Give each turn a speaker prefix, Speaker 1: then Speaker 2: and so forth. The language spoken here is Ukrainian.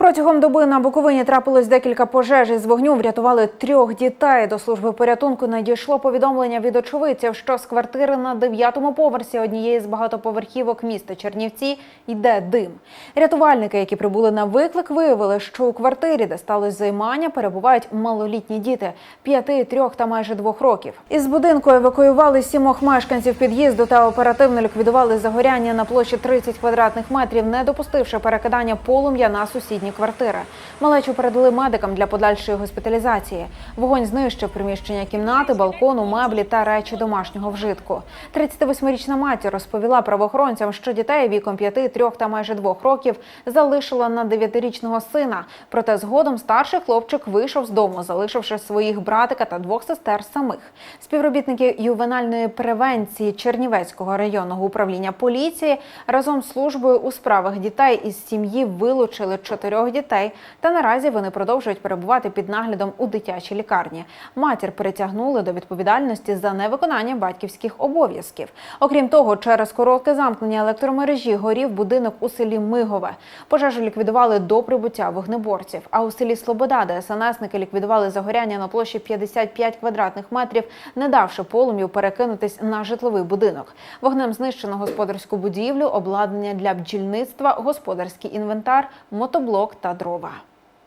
Speaker 1: Протягом доби на Буковині трапилось декілька пожеж із вогню. Врятували трьох дітей. До служби порятунку надійшло повідомлення від очевидців, що з квартири на дев'ятому поверсі однієї з багатоповерхівок міста Чернівці йде дим. Рятувальники, які прибули на виклик, виявили, що у квартирі, де сталося займання, перебувають малолітні діти п'яти, трьох та майже двох років. Із будинку евакуювали сімох мешканців під'їзду та оперативно ліквідували загоряння на площі 30 квадратних метрів, не допустивши перекидання полум'я на сусідні квартири. Малечу передали медикам для подальшої госпіталізації. Вогонь знищив приміщення кімнати, балкону, меблі та речі домашнього вжитку. 38-річна матір розповіла правоохоронцям, що дітей віком 5, 3 та майже 2 років залишила на 9-річного сина. Проте згодом старший хлопчик вийшов з дому, залишивши своїх братика та двох сестер самих. Співробітники ювенальної превенції Чернівецького районного управління поліції разом з службою у справах дітей із сім'ї вилучили чотирьох дітей. Та наразі вони продовжують перебувати під наглядом у дитячій лікарні. Матір притягнули до відповідальності за невиконання батьківських обов'язків. Окрім того, через коротке замкнення електромережі горів будинок у селі Мигове. Пожежу ліквідували до прибуття вогнеборців. А у селі Слобода ДСНСники ліквідували загоряння на площі 55 квадратних метрів, не давши полум'ю перекинутись на житловий будинок. Вогнем знищено господарську будівлю, обладнання для бджільництва, господарський інвентар, мотоблок та дрова.